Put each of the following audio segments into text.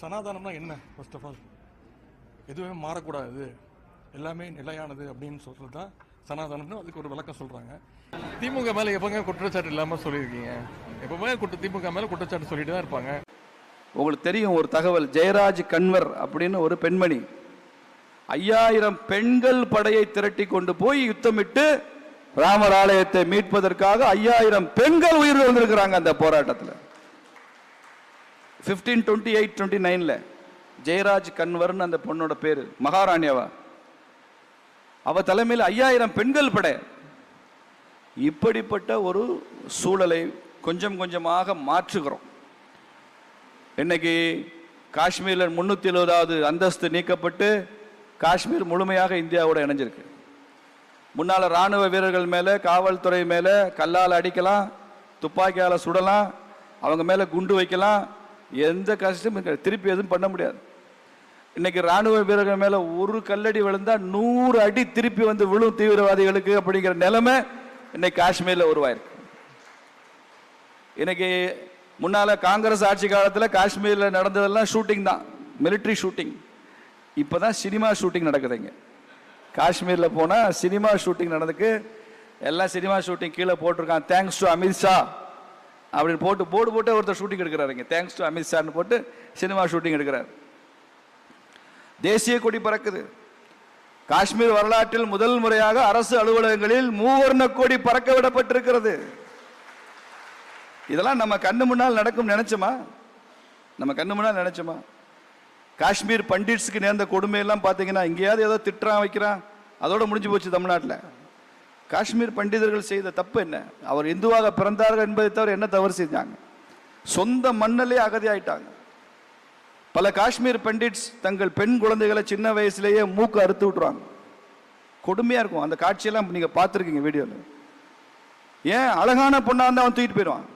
சதா என்ன first of all எதுவுமே மாறக்கூடாது. எல்லாமே நிலையானது அப்படின்னு சொல்கிறது தான் சனாதனம்னு அதுக்கு ஒரு விளக்கம் சொல்கிறாங்க திமுக மேலே எப்போங்க குற்றச்சாட்டு இல்லாமல் சொல்லியிருக்கீங்க. எப்பவுமே குற்ற திமுக மேலே குற்றச்சாட்டு சொல்லிட்டு தான் இருப்பாங்க. உங்களுக்கு தெரியும் ஒரு தகவல் ஜெயராஜ் கன்வர் அப்படின்னு ஒரு பெண்மணி. ஐயாயிரம் பெண்கள் படையை திரட்டி கொண்டு போய் யுத்தமிட்டு ராமர் ஆலயத்தை மீட்பதற்காக ஐயாயிரம் பெண்கள் உயிர் வந்திருக்கிறாங்க அந்த போராட்டத்தில். ஃபிஃப்டீன் டுவெண்ட்டி எயிட் டுவெண்ட்டி நைனில் ஜெயராஜ் கன்வர்னு அந்த பொண்ணோட பேர். மகாராணியவா அவ. தலைமையில் ஐயாயிரம் பெண்கள் படை. இப்படிப்பட்ட ஒரு சூழலை கொஞ்சம் கொஞ்சமாக மாற்றுகிறோம். இன்னைக்கு காஷ்மீரில் முன்னூற்றி எழுபதாவது அந்தஸ்து நீக்கப்பட்டு காஷ்மீர் முழுமையாக இந்தியாவோட இணைஞ்சிருக்கு. முன்னால் ராணுவ வீரர்கள் மேலே காவல்துறை மேலே கல்லால் அடிக்கலாம் துப்பாக்கியால் சுடலாம் அவங்க மேலே குண்டு வைக்கலாம் எந்த கஷ்டமும் கிடையாது. திருப்பி எதுவும் பண்ண முடியாது. இன்னைக்கு ராணுவ வீரர்கள் மேலே ஒரு கல்லடி விழுந்தா நூறு அடி திருப்பி வந்து விழும் தீவிரவாதிகளுக்கு அப்படிங்கிற நிலைமை இன்னைக்கு காஷ்மீரில் உருவாயிருக்கு. இன்னைக்கு முன்னால காங்கிரஸ் ஆட்சி காலத்தில் காஷ்மீரில் நடந்ததெல்லாம் ஷூட்டிங் தான். மிலிட்ரி ஷூட்டிங் இப்போதான் சினிமா ஷூட்டிங் நடக்குதுங்க காஷ்மீரில் போனால் சினிமா ஷூட்டிங் நடந்துக்கு எல்லாம் சினிமா ஷூட்டிங் கீழே போட்டிருக்கான். Thanks to Amit Shah. அப்படின்னு போட்டு போர்டு போட்டு ஒருத்தர் ஷூட்டிங் எடுக்கிறாருங்க தேங்க்ஸ் டு அமித்ஷான்னு போட்டு சினிமா ஷூட்டிங் எடுக்கிறார். தேசிய கொடி பறக்குது. காஷ்மீர் வரலாற்றில் முதல் முறையாக அரசு அலுவலகங்களில் மூவர்ண கொடி பறக்க விடப்பட்டிருக்கிறது. இதெல்லாம் நம்ம கண்ணு முன்னால் நடக்கும் நினைச்சோமா? நம்ம கண்ணு முன்னால் நினைச்சோமா? காஷ்மீர் பண்டிட்ஸுக்கு நேர்ந்த கொடுமையெல்லாம் பார்த்தீங்கன்னா எங்கேயாவது ஏதோ திட்டுறான் வைக்கிறான். அதோட முடிஞ்சு போச்சு தமிழ்நாட்டில். காஷ்மீர் பண்டிதர்கள் செய்த தப்பு என்ன? அவர் இந்துவாக பிறந்தார்கள் என்பதை தவிர என்ன தவறு செஞ்சாங்க? சொந்த மண்ணிலே அகதியாயிட்டாங்க பல காஷ்மீர் பண்டிட்ஸ் தங்கள் பெண் குழந்தைகளை சின்ன வயசுலேயே மூக்கு அறுத்து விட்டுருவாங்க. கொடுமையாக இருக்கும். அந்த காட்சியெல்லாம் நீங்கள் பார்த்துருக்கீங்க வீடியோவில் ஏன்? அழகான பொண்ணாக இருந்தால் அவன் தூக்கிட்டு போயிடுவான்.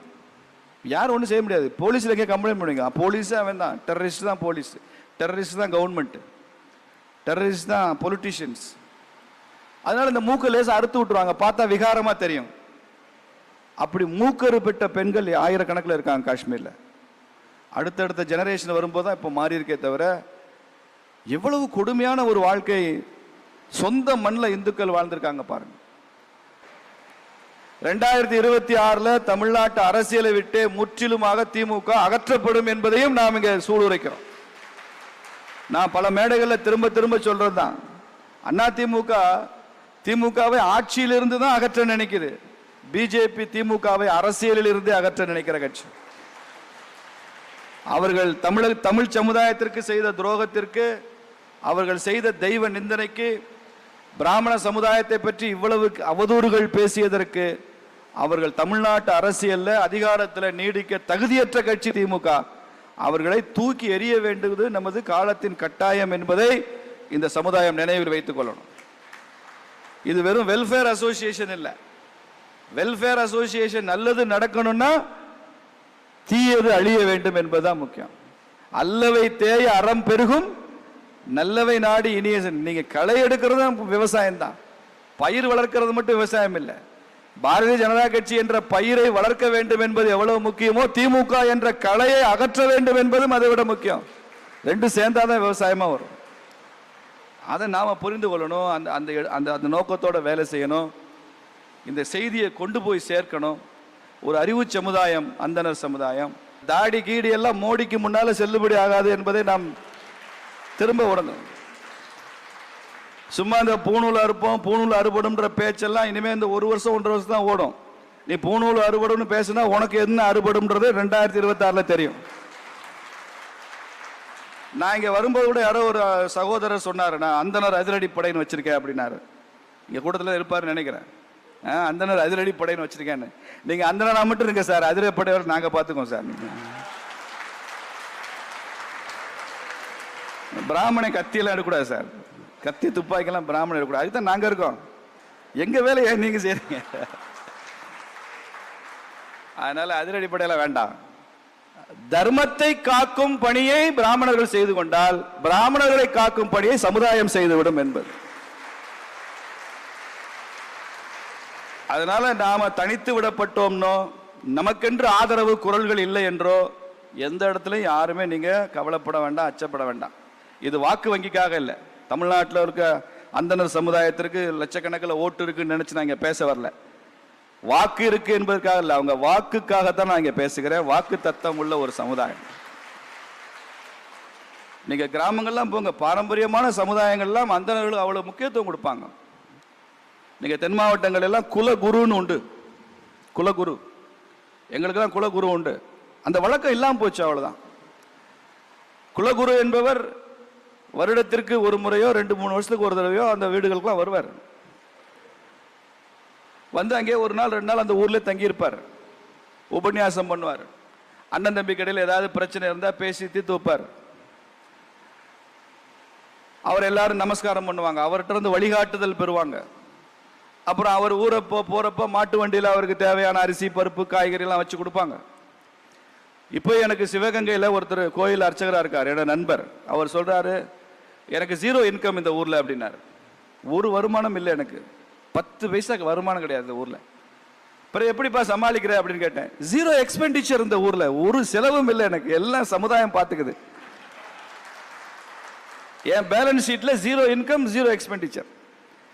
யாரும் ஒன்றும் செய்ய முடியாது. போலீஸில் எங்கே கம்ப்ளைண்ட் பண்ணுவீங்க. போலீஸே அவன் தான் டெரரிஸ்ட் தான் போலீஸ். டெரரிஸ்ட் தான் கவர்மெண்ட்டு டெரரிஸ்ட் தான் பொலிட்டிஷியன்ஸ் அதனால இந்த மூக்கு லேசாக அறுத்து விட்டுருவாங்க. பார்த்தா விகாரமாக தெரியும். அப்படி மூக்கரு பெற்ற பெண்கள் ஆயிரக்கணக்கில் இருக்காங்க காஷ்மீரில். அடுத்தடுத்த ஜெனரேஷன் வரும்போது தான் இப்போ மாறி இருக்கே தவிர எவ்வளவு கொடுமையான ஒரு வாழ்க்கை சொந்த மண்ணில் இந்துக்கள் வாழ்ந்திருக்காங்க பாருங்க. ரெண்டாயிரத்தி இருபத்தி ஆறில் தமிழ்நாட்டு அரசியலை விட்டு முற்றிலுமாக திமுக அகற்றப்படும் என்பதையும் நாம் இங்கே சூளுரைக்கிறோம். நான் பல மேடைகளில் திரும்ப திரும்ப சொல்றது தான் அண்ணா திமுக திமுகவை ஆட்சியிலிருந்து தான் அகற்ற நினைக்குது. பிஜேபி திமுகவை அரசியலில் இருந்து அகற்ற நினைக்கிற கட்சி. அவர்கள் தமிழக தமிழ் சமுதாயத்திற்கு செய்த துரோகத்திற்கு அவர்கள் செய்த தெய்வ நிந்தனைக்கு பிராமண சமுதாயத்தை பற்றி இவ்வளவு அவதூறுகள் பேசியதற்கு அவர்கள் தமிழ்நாட்டு அரசியல்ல அதிகாரத்தில் நீடிக்க தகுதியற்ற கட்சி திமுக. அவர்களை தூக்கி எறிய வேண்டுவது நமது காலத்தின் கட்டாயம் என்பதை இந்த சமுதாயம் நினைவில் வைத்துக் கொள்ளணும். இது வெறும் வெல்ஃபேர் அசோசியேஷன் இல்லை. வெல்ஃபேர் அசோசியேஷன் நல்லது நடக்கணும்னா தீயது அழிய வேண்டும் என்பதுதான் முக்கியம். அல்லவை தேய அறம் பெருகும் நல்லவை நாடி இனிய நீங்க களை எடுக்கிறது விவசாயம் தான் பயிர் வளர்க்கிறது மட்டும் விவசாயம் இல்லை. பாரதிய ஜனதா கட்சி என்ற பயிரை வளர்க்க வேண்டும் என்பது எவ்வளவு முக்கியமோ திமுக என்ற களையை அகற்ற வேண்டும் என்பதும் அதை விட முக்கியம். ரெண்டும் சேர்ந்தாதான் விவசாயமா வரும். அதை நாம் புரிந்து கொள்ளணும் அந்த அந்த எ- அந்த அந்த நோக்கத்தோட வேலை செய்யணும் இந்த செய்தியை கொண்டு போய் சேர்க்கணும். ஒரு அறிவு சமுதாயம் அந்தனர் சமுதாயம். தாடி கீடி எல்லாம் மோடிக்கு முன்னால் செல்லுபடி ஆகாது என்பதை நாம் திரும்ப உணரணும். சும்மா இந்த பூணூல் அறுப்போம் பூணூல் அறுபடும்ன்ற பேச்செல்லாம் இனிமேல் இந்த ஒரு வருஷம் ஒன்றரை வருஷம் தான் ஓடும். நீ பூணூல் அறுபடும்னு பேசுனா உனக்கு என்ன அறுபடும்ன்றது ரெண்டாயிரத்தி இருபத்தாறில் தெரியும். நான் இங்கே வரும்போது கூட யாரோ ஒரு சகோதரர் சொன்னார் நான் அந்தனர் அதிரடி படைன்னு வச்சுருக்கேன் அப்படின்னாரு. இங்கே கூட்டத்தில் இருப்பார்னு நினைக்கிறேன். ஆ, அந்தனர் அதிரடி படைன்னு வச்சுருக்கேன்னு. நீங்கள் அந்தனரா மட்டும் இருங்க சார் அதிரடி படையோட நாங்கள் பார்த்துக்கோம் சார். நீங்க பிராமணை கத்தியெல்லாம் எடுக்கக்கூடாது சார். கத்தி துப்பாக்கிலாம் பிராமணன் எடுக்கக்கூடாது. அதுக்கு தான் நாங்கள் இருக்கோம். எங்கள் வேலையை நீங்கள் செய்றீங்க? அதனால அதிரடி படையெல்லாம் வேண்டாம். தர்மத்தை காக்கும் பணியை பிராமணர்கள் செய்து கொண்டால் பிராமணர்களை காக்கும் பணியை சமுதாயம் செய்துவிடும் என்பது. அதனால நாம தனித்து விடப்பட்டோம்னோ நமக்கென்று ஆதரவு குரல்கள் இல்லை என்றோ எந்த இடத்துலையும் யாருமே நீங்கள் கவலைப்பட வேண்டாம் அச்சப்பட வேண்டாம். இது வாக்கு வங்கிக்காக இல்லை. தமிழ்நாட்டில் இருக்க அந்தனர் சமுதாயத்திற்கு லட்சக்கணக்கில் ஓட்டு இருக்குன்னு நினச்சி நான் இங்கே பேச வரல. வாக்கு இருக்கு என்பதற்காக இல்லை அவங்க வாக்குக்காகத்தான் நான் இங்கே பேசுகிறேன். வாக்கு தத்தம் உள்ள ஒரு சமுதாயம். நீங்க கிராமங்கள்லாம் போங்க பாரம்பரியமான சமுதாயங்கள்லாம் அந்தணர்களுக்கு அவ்வளோ முக்கியத்துவம் கொடுப்பாங்க. நீங்க தென் மாவட்டங்கள் எல்லாம் குலகுருன்னு உண்டு. குலகுரு. எங்களுக்கெல்லாம் குலகுரு உண்டு. அந்த வழக்கம் இல்லாமல் போச்சு அவ்வளோதான் குலகுரு என்பவர் வருடத்திற்கு ஒரு முறையோ ரெண்டு மூணு வருஷத்துக்கு ஒரு தடவையோ அந்த வீடுகளுக்கெல்லாம் வருவார். வந்து அங்கே ஒரு நாள் ரெண்டு நாள் அந்த ஊரில் தங்கியிருப்பார். உபன்யாசம் பண்ணுவார். அண்ணன் தம்பி கடையில் ஏதாவது பிரச்சனை இருந்தால் பேசி தீர்த்து வைப்பார். அவர் எல்லாரும் நமஸ்காரம் பண்ணுவாங்க. அவர்கிட்ட இருந்து வழிகாட்டுதல் பெறுவாங்க. அப்புறம் அவர் ஊரப்போ போகிறப்போ மாட்டு வண்டியில் அவருக்கு தேவையான அரிசி பருப்பு காய்கறிலாம் வச்சு கொடுப்பாங்க. இப்போ எனக்கு சிவகங்கையில் ஒருத்தர் கோயில் அர்ச்சகராக இருக்கார். என்னோட நண்பர். அவர் சொல்கிறாரு எனக்கு ஜீரோ இன்கம் இந்த ஊரில் அப்படின்னாரு. ஒரு வருமானம் இல்லை எனக்கு. பத்து பைசாக்கு வருமானம் கிடையாது ஊரில் ஊர்ல. அப்புறம் எப்படிப்பா சமாளிக்கிற அப்படின்னு கேட்டேன். ஜீரோ எக்ஸ்பெண்டிச்சர் இந்த ஊரில். ஒரு செலவும் இல்லை எனக்கு. எல்லாம் சமுதாயம் பார்த்துக்குது. என் பேலன்ஸ் ஷீட்டில் ஜீரோ இன்கம் ஜீரோ எக்ஸ்பெண்டிச்சர்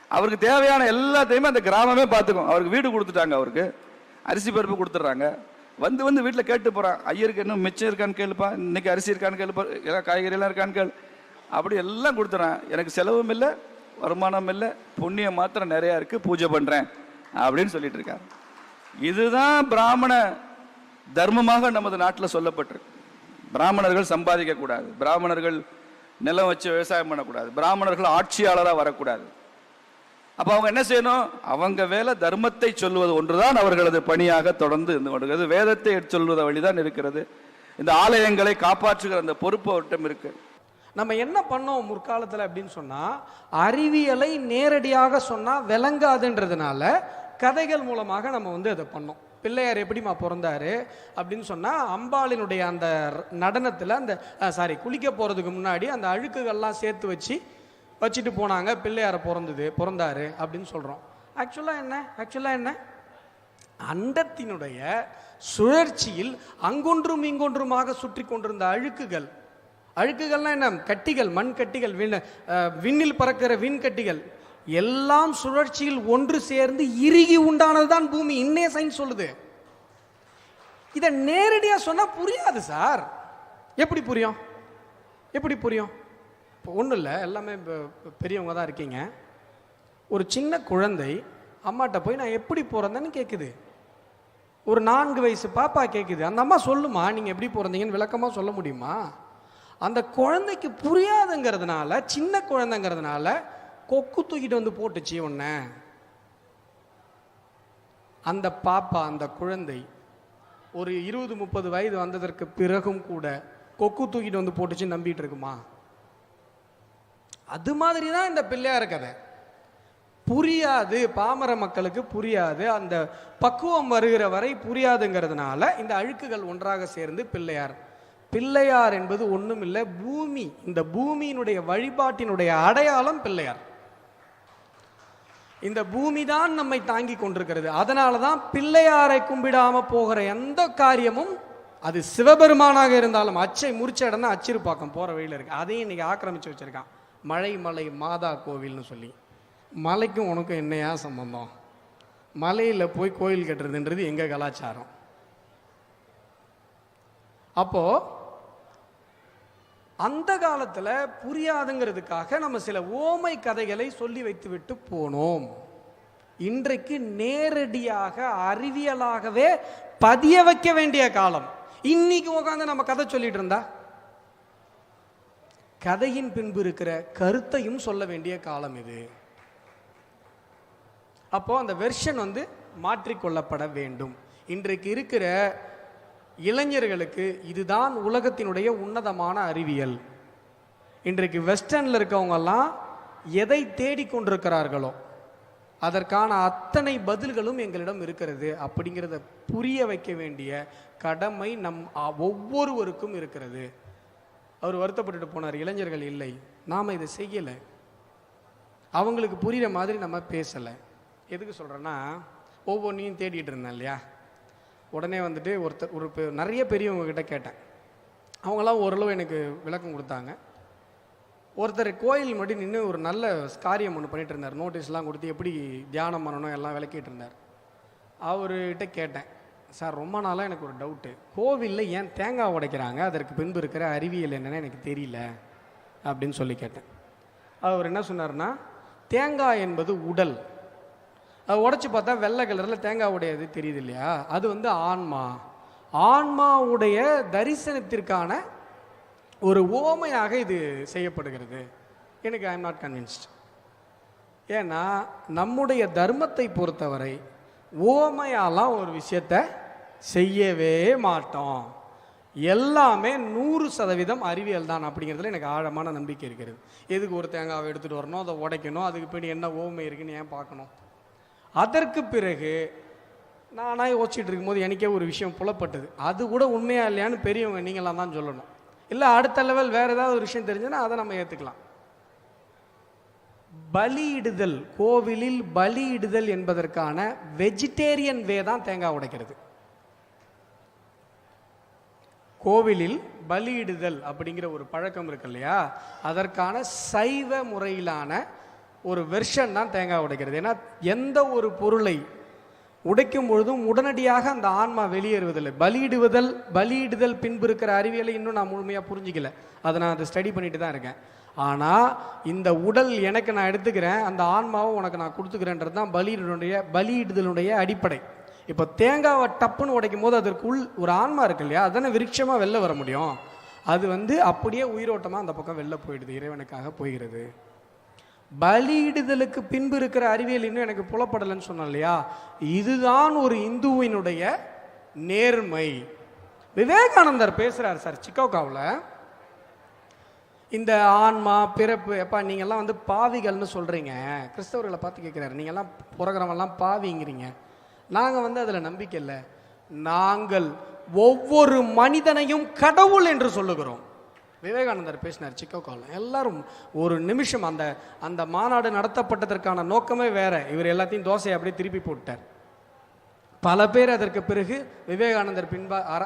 அவருக்கு தேவையான எல்லாத்தையுமே அந்த கிராமமே பார்த்துக்கும். அவருக்கு வீடு கொடுத்துட்டாங்க அவருக்கு. அரிசி பருப்பு கொடுத்துட்றாங்க. வந்து வந்து வீட்டில் கேட்டு போகிறான் ஐயருக்கு இன்னும் மிச்சம் இருக்கான்னு கேளுப்பா. இன்னைக்கு அரிசி இருக்கான்னு கேளுப்பா. எல்லாம் காய்கறிலாம் இருக்கான்னு கேளு. அப்படி எல்லாம் கொடுத்துறான் எனக்கு செலவும் இல்லை. வருமானம் இல்லை புண்ணியம் மாத்திரம் நிறையா இருக்குது பூஜை பண்ணுறேன் அப்படின்னு சொல்லிட்டு இருக்காங்க இதுதான் பிராமண தர்மமாக நமது நாட்டில் சொல்லப்பட்டிருக்கு. பிராமணர்கள் சம்பாதிக்கக்கூடாது பிராமணர்கள் நிலம் வச்சு விவசாயம் பண்ணக்கூடாது. பிராமணர்கள் ஆட்சியாளராக வரக்கூடாது. அப்போ அவங்க என்ன செய்யணும்? அவங்க வேலை தர்மத்தை சொல்வது ஒன்றுதான் அவர்களது பணியாக தொடர்ந்து இருந்து கொண்டிருக்கிறது. வேதத்தை சொல்வது வழிதான் இருக்கிறது. இந்த ஆலயங்களை காப்பாற்றுகிற அந்த பொறுப்பு அவர்கிட்டம் இருக்குது நம்ம என்ன பண்ணோம் முற்காலத்தில் அப்படின்னு சொன்னால் அறிவியலை நேரடியாக சொன்னால் விளங்காதுன்றதுனால கதைகள் மூலமாக நம்ம வந்து அதை பண்ணோம். பிள்ளையார் எப்படிம்மா பிறந்தாரு அப்படின்னு சொன்னால் அம்பாளினுடைய அந்த நடனத்தில் அந்த சாரி குளிக்க போகிறதுக்கு முன்னாடி அந்த அழுக்குகள்லாம் சேர்த்து வச்சு வச்சுட்டு போனாங்க பிள்ளையாரை பிறந்தது பிறந்தாரு அப்படின்னு சொல்கிறோம் ஆக்சுவலாக என்ன? ஆக்சுவலாக என்ன? அண்டத்தினுடைய சுழற்சியில் அங்கொன்றும் இங்கொன்றுமாக சுற்றி கொண்டிருந்த அழுக்குகள் அழுக்குகள்லாம் என்ன? கட்டிகள் மண் கட்டிகள் விண் விண்ணில் பறக்கிற விண்கட்டிகள் எல்லாம் சுழற்சியில் ஒன்று சேர்ந்து இறுகி உண்டானது தான் பூமி. இன்னே சைன்ஸ் சொல்லுது. இதை நேரடியாக சொன்னால் புரியாது சார். எப்படி புரியும்? எப்படி புரியும்? இப்போ ஒன்றும் இல்லை எல்லாமே பெரியவங்க தான் இருக்கீங்க. ஒரு சின்ன குழந்தை அம்மாட்ட போய் நான் எப்படி பிறந்தேன்னு கேட்குது ஒரு நான்கு வயசு பாப்பா கேட்குது அந்த அம்மா சொல்லுமா நீங்கள் எப்படி பிறந்தீங்கன்னு விளக்கமாக சொல்ல முடியுமா? அந்த குழந்தைக்கு புரியாதுங்கிறதுனால சின்ன குழந்தைங்கிறதுனால கொக்கு தூக்கிட்டு வந்து போட்டுச்சு ஒன்று அந்த பாப்பா அந்த குழந்தை ஒரு இருபது முப்பது வயது வந்ததற்கு பிறகும் கூட கொக்கு தூக்கிட்டு வந்து போட்டுச்சு நம்பிட்டு இருக்குமா? அது மாதிரி தான் இந்த பிள்ளையார் கதை. புரியாது பாமர மக்களுக்கு புரியாது அந்த பக்குவம் வருகிற வரை புரியாதுங்கிறதுனால இந்த அழுக்குகள் ஒன்றாக சேர்ந்து பிள்ளையார் பிள்ளையார் என்பது ஒன்றும் இல்லை பூமி இந்த பூமியினுடைய வழிபாட்டினுடைய அடையாளம் பிள்ளையார். இந்த பூமி தான் நம்மை தாங்கி கொண்டிருக்கிறது. அதனால தான் பிள்ளையாரை கும்பிடாம போகிற எந்த காரியமும் அது சிவபெருமானாக இருந்தாலும் அச்சை முறிச்ச இடம் தான் அச்சிறுப்பாக்கம் போற வழியில இருக்கு. அதையும் இன்னைக்கு ஆக்கிரமிச்சு வச்சிருக்கான். மலை மலை மாதா கோவில்னு சொல்லி. மலைக்கும் உனக்கும் என்னையா சம்பந்தம்? மலையில் போய் கோயில் கட்டுறதுன்றது எங்க கலாச்சாரம்? அப்போது அந்த காலத்தில் புரியாதுங்கிறதுக்காக நம்ம சில ஓமை கதைகளை சொல்லி வைத்துவிட்டு போனோம். இன்றைக்கு நேரடியாக அறிவியலாகவே பதிய வைக்க வேண்டிய காலம். இன்னைக்கு உட்காந்து நம்ம கதை சொல்லிட்டு இருந்தா? கதையின் பின்பு இருக்கிற கருத்தையும் சொல்ல வேண்டிய காலம் இது. அப்போ அந்த வெர்ஷன் வந்து மாற்றிக்கொள்ளப்பட வேண்டும். இன்றைக்கு இருக்கிற இளைஞர்களுக்கு இதுதான் உலகத்தினுடைய உன்னதமான அறிவியல். இன்றைக்கு வெஸ்டர்னில் இருக்கவங்கெல்லாம் எதை தேடிக்கொண்டிருக்கிறார்களோ அதற்கான அத்தனை பதில்களும் எங்களிடம் இருக்கிறது அப்படிங்கிறத புரிய வைக்க வேண்டிய கடமை நம் ஒவ்வொருவருக்கும் இருக்கிறது. அவர் வருத்தப்பட்டுட்டு போனார் இளைஞர்கள் இல்லை நாம் இதை செய்யலை. அவங்களுக்கு புரிகிற மாதிரி நம்ம பேசலை. எதுக்கு சொல்கிறேன்னா ஒவ்வொன்றையும் தேடிட்டு இருந்தேன் இல்லையா? உடனே வந்துட்டு ஒருத்தர் ஒரு பெ- நிறைய பெரியவங்க கிட்ட கேட்டேன். அவங்களாம் ஓரளவு எனக்கு விளக்கம் கொடுத்தாங்க. ஒருத்தர் கோயில் மட்டும் நின்று ஒரு நல்ல காரியம் ஒன்று பண்ணிட்டு இருந்தார். நோட்டீஸ்லாம் கொடுத்து எப்படி தியானம் பண்ணணும் எல்லாம் விளக்கிட்டு இருந்தார். அவர்கிட்ட கேட்டேன். சார் ரொம்ப நாளாக எனக்கு ஒரு டவுட்டு கோவிலில் ஏன் தேங்காய் உடைக்கிறாங்க? அதற்கு பின்பு இருக்கிற அறிவியல் என்னென்னு எனக்கு தெரியல. அப்படின்னு சொல்லி கேட்டேன். அவர் என்ன சொன்னார்னா தேங்காய் என்பது உடல். உடச்சி பார்த்தா வெள்ளை கலரில் தேங்காய் உடையது தெரியுது இல்லையா? அது வந்து ஆன்மா. ஆன்மாவுடைய தரிசனத்திற்கான ஒரு ஓமையாக இது செய்யப்படுகிறது. எனக்கு ஐ எம் நாட் கன்வின்ஸ்ட் ஏன்னா நம்முடைய தர்மத்தை பொறுத்தவரை ஓமையாலாம் ஒரு விஷயத்த செய்யவே மாட்டோம். எல்லாமே நூறு சதவீதம் அறிவியல் தான் அப்படிங்கிறதுல எனக்கு ஆழமான நம்பிக்கை இருக்கிறது. எதுக்கு ஒரு தேங்காவை எடுத்துகிட்டு வரணும் அதை உடைக்கணும் அதுக்கு பின்னாடி என்ன ஓமை இருக்குன்னு ஏன் பார்க்கணும்? அதற்கு பிறகு நானாக யோசிச்சுட்டு இருக்கும்போது எனக்கே ஒரு விஷயம் புலப்பட்டது. அது கூட உண்மையா இல்லையான்னு பெரியவங்க நீங்களாம் தான் சொல்லணும். இல்லை அடுத்த லெவல் வேறு ஏதாவது ஒரு விஷயம் தெரிஞ்சுன்னா அதை நம்ம ஏற்றுக்கலாம் பலியிடுதல் கோவிலில் பலியிடுதல் என்பதற்கான வெஜிடேரியன் வே தான் தேங்காய் உடைக்கிறது. கோவிலில் பலியிடுதல் அப்படிங்கிற ஒரு பழக்கம் இருக்கு இல்லையா? அதற்கான சைவ முறையிலான ஒரு வெர்ஷன் தான் தேங்காய் உடைக்கிறது. ஏன்னா எந்த ஒரு பொருளை உடைக்கும் பொழுதும் உடனடியாக அந்த ஆன்மா வெளியேறுவதில்லை. பலியிடுவதல் பலியிடுதல் பின்பு இருக்கிற அறிவியலை இன்னும் நான் முழுமையாக புரிஞ்சிக்கல. அதை நான் அதை ஸ்டடி பண்ணிட்டு தான் இருக்கேன். ஆனால் இந்த உடல் எனக்கு நான் எடுத்துக்கிறேன் அந்த ஆன்மாவும் உனக்கு நான் கொடுத்துக்கிறேன்றது தான் பலியிடனுடைய பலியிடுதலுடைய அடிப்படை. இப்போ தேங்காவை டப்புன்னு உடைக்கும் போது அதற்குள் ஒரு ஆன்மா இருக்கு இல்லையா? அதானே விருட்சமாக வெளில வர முடியும். அது வந்து அப்படியே உயிரோட்டமாக அந்த பக்கம் வெளில போயிடுது இறைவனுக்காக போகிறது. பலியிடுதலுக்கு பின்பு இருக்கிற அறிவியல் இன்னும் எனக்கு புலப்படலைன்னு சொன்னேன் இல்லையா? இதுதான் ஒரு இந்துவினுடைய நேர்மை. விவேகானந்தர் பேசுகிறார் சார் சிக்கோகாவில். இந்த ஆன்மா பிறப்பு எப்பா நீங்கள்லாம் வந்து பாவிகள்னு சொல்கிறீங்க கிறிஸ்தவர்களை பார்த்து கேட்குறாரு நீங்கள்லாம் புறகிறவெல்லாம் பாவிங்கிறீங்க. நாங்கள் வந்து அதில் நம்பிக்கை இல்லை. நாங்கள் ஒவ்வொரு மனிதனையும் கடவுள் என்று சொல்லுகிறோம். விவேகானந்தர் பேசினார் சிக்கோகாவில். எல்லாரும் ஒரு நிமிஷம் அந்த அந்த மாநாடு நடத்தப்பட்டதற்கான நோக்கமே வேற. இவர் எல்லாத்தையும் தோசையை அப்படியே திருப்பி போட்டார் பல பேர் அதற்கு பிறகு விவேகானந்தர் பின்பா அற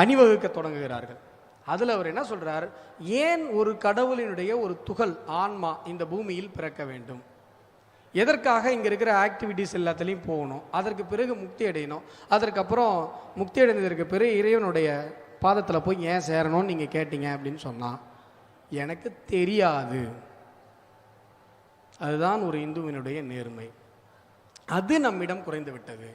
அணிவகுக்க தொடங்குகிறார்கள். அதில் அவர் என்ன சொல்கிறார் ஏன் ஒரு கடவுளினுடைய ஒரு துகள் ஆன்மா இந்த பூமியில் பிறக்க வேண்டும்? எதற்காக இங்கே இருக்கிற ஆக்டிவிட்டீஸ் எல்லாத்துலேயும் போகணும்? அதற்கு பிறகு முக்தி அடையணும். அதற்கப்புறம் முக்தி அடைந்ததற்கு பிறகு இறைவனுடைய பாதத்தில் போய் ஏன் சேரணும்னு நீங்கள் கேட்டீங்க அப்படின்னு சொன்னால் எனக்கு தெரியாது. அதுதான் ஒரு இந்துவினுடைய நேர்மை. அது நம்மிடம் குறைந்து விட்டது.